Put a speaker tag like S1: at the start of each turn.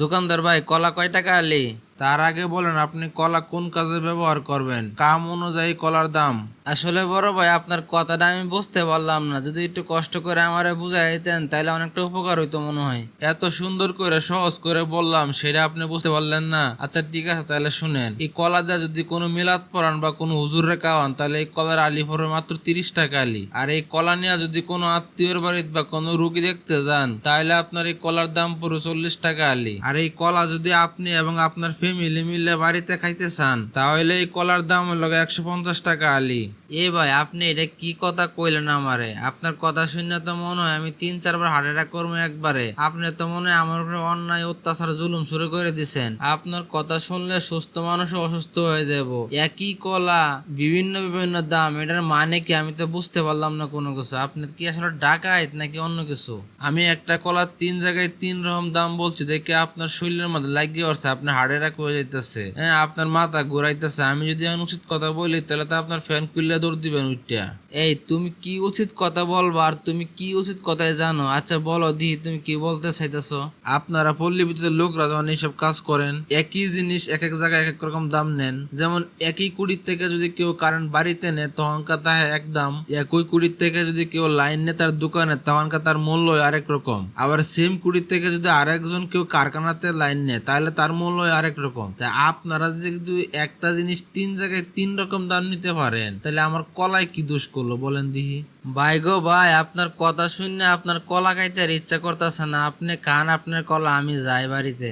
S1: দোকানদার ভাই কলা কয় টাকা আলি? তার আগে বলেন আপনি কলা কোন কাজে ব্যবহার করবেন? কাম অনুযায়ী কলার দাম। আসলে বড় ভাই আপনার কথাটা আমি বুঝতে পারলাম না। যদি একটু কষ্ট করে আমারে বুঝাই দিতেন তাহলে অনেকটা উপকার হইতো মনে হয়। এত সুন্দর করে সহজ করে বললাম সেটা আপনি বুঝতে পারলেন না। আচ্ছা ঠিক আছে তাহলে শুনেন। এই কলা দিয়ে যদি কোনো মিলাদ পড়ান বা কোনো হুজুরে খাওয়ান তাহলে এই কলার আলি পড়বে মাত্র তিরিশ টাকা আলি। আর এই কলা নিয়ে যদি কোনো আত্মীয়র বাড়িতে বা কোনো রুগী দেখতে যান তাহলে আপনার এই কলার দাম পড়বে চল্লিশ টাকা আলি। আর এই কলা যদি আপনি এবং আপনার ফ্যামিলি মিলে বাড়িতে খাইতে চান তাহলে এই কলার দাম হলো একশো পঞ্চাশ টাকা আলি। এ ভাই আপনি এটা কি কথা কইলেন আমারে? আপনার কথা শুনে তো মনে হয় আমি তিন চারবার হার্ট অ্যাটাক করব একবারে। আপনি তো মনে হয় আমার উপরে অন্যায় অত্যাচার জুলুম শুরু করে দিছেন। আপনার কথা শুনলে সুস্থ মানুষ অসুস্থ হয়ে যাব। একই কলা বিভিন্ন বিভিন্ন দাম এটার মানে কি আমি তো বুঝতে পারলাম না কোনো কিছু। আপনি কি আসলে ডাকাইত নাকি অন্য কিছু? আমি একটা কলার তিন জায়গায় তিন রকম দাম বলছি দেখে আপনার শরীরের মধ্যে লাগিয়ে পড়ছে আপনার হার্ট অ্যাটাক হয়ে যাইতেছে। হ্যাঁ আপনার মাথা ঘুরাইতেছে। আমি যদি অনুচিত কথা বলি, তাহলে তো আপনার ফ্যান খুললে দৌড় দিবেন উঠটা এই, তুমি কি উচিত কথা বলবা আর তুমি কি উচিত কথাই জানো? আচ্ছা বলো দিহি, তুমি কি বলতে চাইতেছো? আপনারা পল্লী বিদ্যুতের লোকরা যখন এইসব কাজ করেন, একই জিনিস এক এক জায়গায় এক এক রকম দাম নেন। যেমন একই কুড়ির থেকে যদি কেউ কারেন্ট বাড়িতে নেয়, তখনকার তাহে এক দাম একই কুড়ির থেকে যদি কেউ লাইন নেয় তার দোকানে, তখনকার তার মূল্য আরেক রকম। আবার সেম কুড়ির থেকে যদি আরেকজন কেউ কারখানাতে লাইন নেয়, তাহলে তার মূল্য আরেক রকম। তাই আপনারা যদি একটা জিনিস তিন জায়গায় তিন রকম দাম নিতে পারেন, তাহলে আমার কলায় কি দোষ করল বলেন দিহি ভাই গো ভাই, আপনার কথা শুনে আপনার কলা খাইতে আর ইচ্ছা করতেছে না। আপনি খান, আপনার কলা, আমি যাই বাড়িতে।